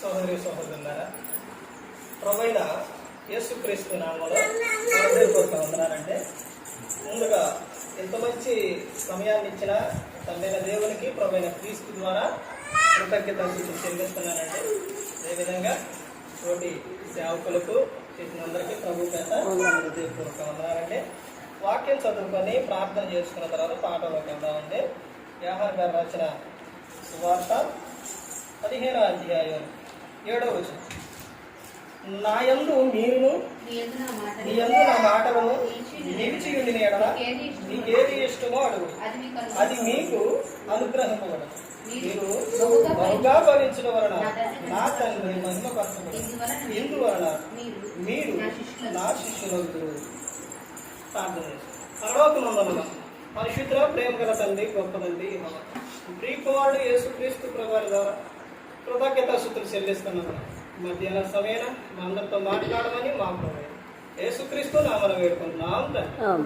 సహోదరి సహోదరులారా ప్రభైన యేసుక్రీస్తు నామలో హృదయపూర్వక వందనాలంటే ముందుగా ఎంత మంచి సమయాన్ని ఇచ్చిన తమ్మైన దేవునికి ప్రభైన క్రీస్తు ద్వారా కృతజ్ఞతలు చెల్లిస్తున్నానండి అదేవిధంగా తోటి సేవకులకు చేసిన అందరికీ ప్రభు పేట హృదయపూర్వక వాక్యం చదువుకొని ప్రార్థన చేసుకున్న తర్వాత పాటలోకి వెళ్దామండి యాహార్ గారు రచన సువార్త పదిహేనో అధ్యాయం ఏడో వచనం. నా యందు మీరును నీ యందు నా మాటలను నిలిచి ఉండిన ఎడల నీకేది ఇష్టమో అడుగు. అది మీకు అది మీకు అనుగ్రహింపబడదు మీరు బహుగా వలన నా తండ్రి మహిమపరచబడు ఎందువలన మీరు నా శిష్యులు నా శిష్యులకు ప్రార్థన పరిశుద్ధ ప్రేమ గల తండ్రి గొప్ప తండ్రి ప్రియ కుమారుడు యేసుక్రీస్తు ప్రభావి ద్వారా కృతజ్ఞత శుద్ధులు చెల్లిస్తున్నాను మధ్యాహ్న సమయాన మా అందరితో మాట్లాడమని మా ప్రభు యేసుక్రీస్తు నామను వేడుకుంటున్నాం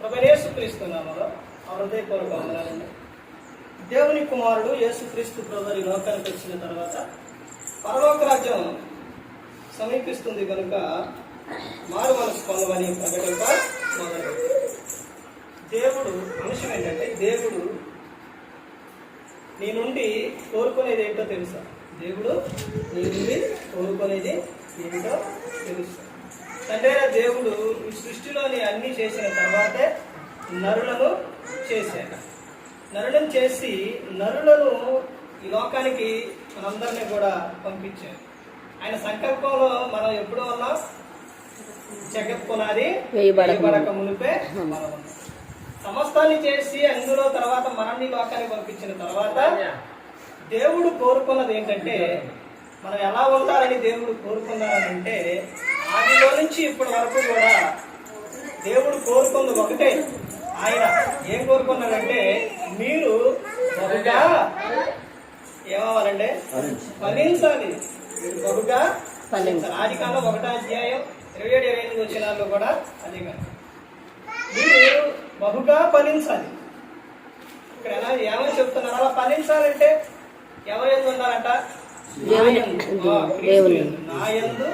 ప్రభు యేసుక్రీస్తు నామలో హృదయపూర్వక వందనాలండి దేవుని కుమారుడు యేసుక్రీస్తు ప్రభు లోకానికి వచ్చిన తర్వాత పరలోక రాజ్యం సమీపిస్తుంది కనుక మారు మనసు పొందమని ప్రకటింప మొదలు దేవుడు అంశం ఏంటంటే దేవుడు నీ నుండి కోరుకునేది ఏంటో తెలుసా? దేవుడు నీ నుండి కోరుకునేది ఏంటో తెలుసా? అంటే దేవుడు ఈ సృష్టిలోని అన్ని చేసిన తర్వాతే నరులను చేశాడు. నరులను చేసి నరులను ఈ లోకానికి మనందరినీ కూడా పంపించాడు. ఆయన సంకల్పంలో మనం ఎప్పుడో ఉన్నాం? జగత్ పునాది వేయబడక వేయబడక మునిపే మనం ఉన్నాం. సమస్తాన్ని చేసి అందులో తర్వాత మనల్ని లోకానికి పంపించిన తర్వాత దేవుడు కోరుకున్నది ఏంటంటే మనం ఎలా ఉండాలని దేవుడు కోరుకున్నాడంటే ఆదిలో నుంచి ఇప్పటి వరకు కూడా దేవుడు కోరుకుంది ఒకటే. ఆయన ఏం కోరుకున్నాడంటే మీరు బహుగా ఏమవ్వాలంటే ఫలించాలి. మీరు బహుగా ఫలించాలి. ఆది కాలం ఒకటో అధ్యాయం ఇరవై ఏడు ఇరవై ఎనిమిది వచ్చినాల్లో కూడా అదే కాదు మీరు బహుగా ఫలించాలి. ఇక్కడ ఎలా ఏమని చెప్తున్నారు అలా ఫలించాలంటే ఎవరు ఎందు దేవుని. యందు. నాయందు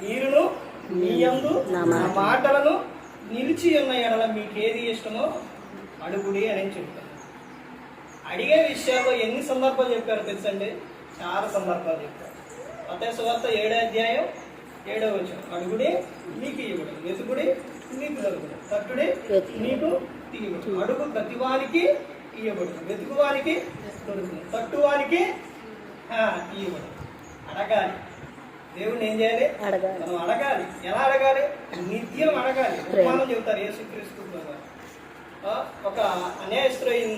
మీరును మీ యందు నా నా మాట. మాటలను నిలిచి ఉన్న ఎడల మీకు ఏది ఇష్టమో అడుగుడి అని చెప్తారు అడిగే విషయాల్లో ఎన్ని సందర్భాలు చెప్పారు తెలుసండి? చాలా సందర్భాలు చెప్పారు. అతే సువార్త ఏడో అధ్యాయం ఏడో వచ్చాం అడుగుడి మీకు ఇవ్వడు. వెతుకుడి మీకు దొరుకుడు తట్టుడి తీయబడు అడుగు ప్రతివానికి ఇయ్యబడు వెతుకువానికి దొరుకుతుంది. తట్టువానికి ఆ, ఇయ్యబడు అడగాలి. దేవుడిని ఏం చేయాలి? మనం అడగాలి. ఎలా అడగాలి? నిత్యం అడగాలి. ఉపమానం చెబుతారు యేసుక్రీస్తు ఒక అన్యాయస్తులైన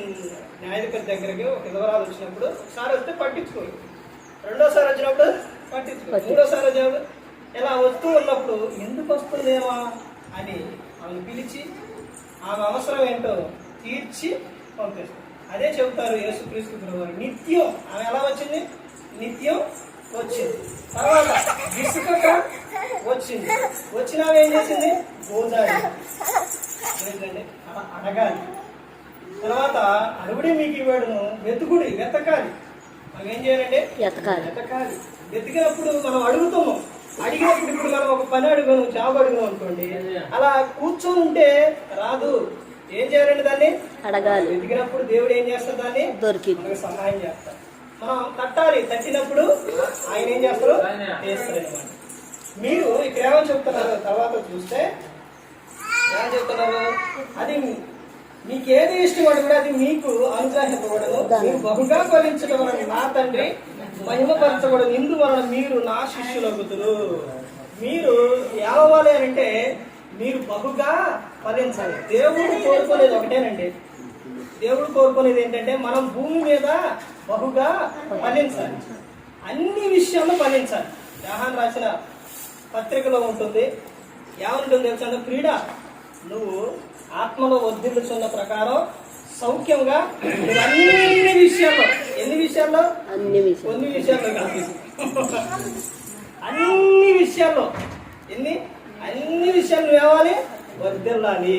న్యాయాధిపతి దగ్గరికి ఒక విధవరాలు వచ్చినప్పుడు ఒకసారి వస్తే పట్టించుకోరు. రెండోసారి వచ్చినప్పుడు పట్టించుకో మూడోసారి వచ్చినప్పుడు ఇలా వస్తూ ఉన్నప్పుడు ఎందుకు వస్తుందేమో అని ఆమెను పిలిచి ఆమె అవసరం ఏంటో తీర్చి పంపిస్తారు అదే చెబుతారు యేసుక్రీస్తు ప్రభువారు. నిత్యం ఆమె ఎలా వచ్చింది? నిత్యం వచ్చింది. తర్వాత విసుకక వచ్చింది. వచ్చిన ఏం చేసింది? ఏంటంటే అలా అడగాలి. తర్వాత అడుగుడి మీకు ఇవ్వడును వెతుకుడి వెతకాలి. మనం ఏం చేయాలంటే ఎతకాలి వెతకాలి. వెతికినప్పుడు మనం అడుగుతున్నాం అడిగినప్పుడు ఇప్పుడు మనం ఒక పని అడుగును జాబ్ అడుగును అనుకోండి. అలా కూర్చొని ఉంటే రాదు. ఏం చేయాలండి దాన్ని? అడగాలి. వెతికినప్పుడు దేవుడు ఏం చేస్తారు దాన్ని? దొరికింది మనకు సహాయం చేస్తారు మనం తట్టాలి తట్టినప్పుడు ఆయన ఏం చేస్తారు మీరు ఇక్కడ ఏమని చెప్తున్నారు? తర్వాత చూస్తే ఏమని చెప్తున్నారు? అది మీకు ఏది ఇష్టపడి కూడా అది మీకు అనుగ్రహింపబడదు మీరు బహుగా ఫలించడం వలన నా తండ్రి మహిమపరచబడదు ఇందువలన మీరు నా శిష్యులగుతురు మీరు ఏమవ్వాలి అని అంటే మీరు బహుగా ఫలించాలి. దేవుడు కోరుకోలేదు ఒకటేనండి. దేవుడు కోరుకోలేదు ఏంటంటే మనం భూమి మీద బహుగా ఫలించాలి. అన్ని విషయాల్లో ఫలించాలి. యాహాన్ రాసిన పత్రికలో ఉంటుంది. ఏమంటుంది తెలుసు క్రీడ నువ్వు ఆత్మలో వర్ధిల్లుచున్న ప్రకారం సౌఖ్యంగా నువ్వు అన్ని విషయాల్లో ఎన్ని విషయాల్లో? అన్ని కొన్ని విషయాల్లో కాదు. అన్ని విషయాల్లో. ఎన్ని? అన్ని విషయాలు నువ్వేవాలి వర్ధిల్లాలి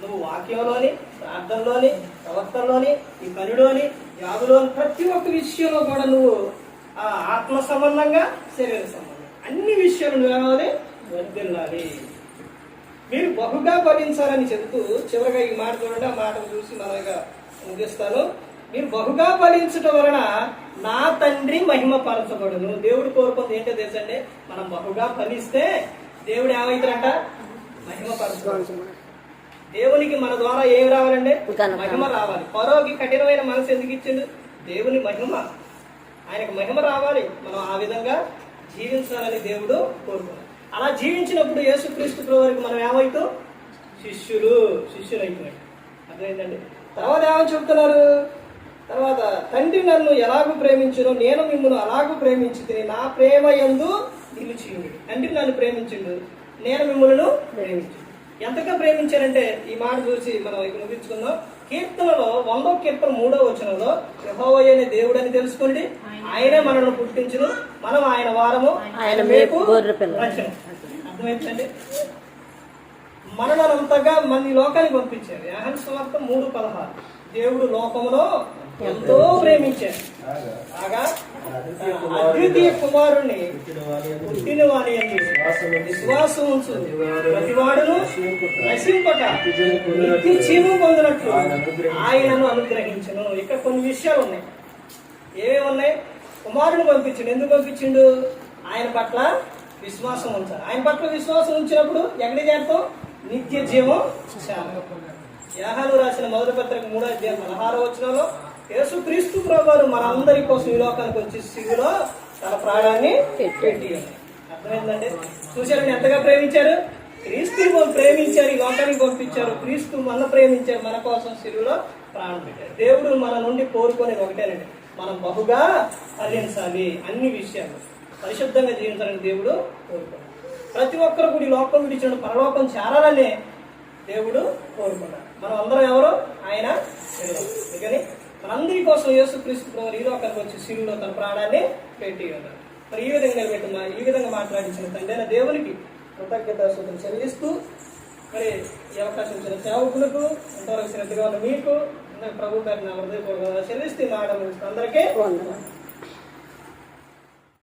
నువ్వు వాక్యంలోని ప్రార్థనలోని ప్రవర్తనలోని ఈ పనిలోని యాదులోని ప్రతి ఒక్క విషయంలో కూడా నువ్వు ఆ ఆత్మ సంబంధంగా శరీర సంబంధం అన్ని విషయాలు నువ్వేమవాలి వర్దిల్లాలి మీరు బహుగా ఫలించాలని చెబుతూ చివరిగా ఈ మాట చూడండి. ఆ మాటను చూసి మనగా ముగిస్తాను. మీరు బహుగా ఫలించటం వలన నా తండ్రి మహిమ పరచబడును. దేవుడు కోరుకుంది ఏంటో తెలుసండి? మనం బహుగా ఫలిస్తే దేవుడు ఏమవుతారంట మహిమ పరచబడు దేవునికి మన ద్వారా ఏమి రావాలండి. మహిమ రావాలి. పరోకి కఠినమైన మనసు ఎందుకు ఇచ్చిండు? దేవుని మహిమ. ఆయనకు మహిమ రావాలి. మనం ఆ విధంగా జీవించాలని దేవుడు కోరుకున్నాడు అలా జీవించినప్పుడు యేసుక్రీస్తు ప్రభువారికి మనం ఏమవుతాం? శిష్యులు శిష్యులు అయిపోయాడు అర్థమైందండి? తర్వాత ఏమని చెప్తున్నారు? తర్వాత తండ్రి నన్ను ఎలాగూ ప్రేమించును నేను మిమ్మల్ని అలాగూ ప్రేమించి నా ప్రేమ ఎందు నిలిచియుడు. తండ్రి నన్ను ప్రేమించిండు నేను మిమ్మల్ని ప్రేమించు ఎంతగా ప్రేమించారంటే ఈ మాట చూసి మనం ఇక ముగించుకుందాం. కీర్తనలో వందో కీర్తన మూడో వచనంలో యెహోవా అనే దేవుడు అని తెలుసుకోండి. ఆయనే మనల్ని పుట్టించును. మనం ఆయన వారము. ఆయన మేపు. అర్థమైందండి? మననంతగా మన లోకానికి పంపించారు. యాహన్ సువార్త మూడు పదహారు. దేవుడు లోకములో ఎంతో ప్రేమించారు. కాగా అద్వితీయ కుమారుణ్ణి పుట్టిన వాణి అని విశ్వాసం ఉంచు ప్రతివాడును నశింపట నిత్య జీవం పొందినట్లు ఆయనను అనుగ్రహించను. ఇక్కడ కొన్ని విషయాలు ఉన్నాయి. ఏమేమి ఉన్నాయి? కుమారుని పంపించిండు. ఎందుకు పంపించిండు? ఆయన పట్ల విశ్వాసం ఉంచాలి. ఆయన పట్ల విశ్వాసం ఉంచినప్పుడు ఎక్కడ చేస్తాం నిత్య జీవం యాహాలు రాసిన మొదటి పత్రిక మూడో అధ్యాయం పదహారో వచనంలో యేసు క్రీస్తు ప్రభువారు మనందరి కోసం ఈ లోకానికి వచ్చి సిగులో తన ప్రాణాన్ని పెట్టి. అర్థమైందండి? చూశారు ఎంతగా ప్రేమించారు? క్రీస్తు ప్రేమించారు ఈ లోకానికి పంపించారు. క్రీస్తు మన ప్రేమించారు మన కోసం సిరులో ప్రాణం పెట్టారు. దేవుడు మన నుండి కోరుకునేది ఒకటేనండి. మనం బహుగా ఫలించాలి అన్ని విషయాలు. పరిశుద్ధంగా జీవించాలని దేవుడు కోరుకున్నాడు. ప్రతి ఒక్కరు కూడా ఈ లోకం విడిచిన పరలోకం చేరాలనే దేవుడు కోరుకున్నాడు. మనం అందరం ఎవరు? ఆయన. అందుకని మనందరి కోసం యేసుక్రీస్తు ప్రభు ఈ లోకానికి వచ్చి సిరులో తన ప్రాణాన్ని పెట్టి ఉన్నారు మరి ఈ విధంగా నిలబెట్టిన ఈ విధంగా మాట్లాడించిన తండ్రి దేవునికి కృతజ్ఞత సూత్రం చెల్లిస్తూ మరి ఈ అవకాశం ఇచ్చిన సేవకులకు ఎంతవరకు శ్రద్ధగా ఉన్న మీకు ప్రభు గారిని హృదయపూర్వకంగా చెల్లిస్తూ మాట అందరికీ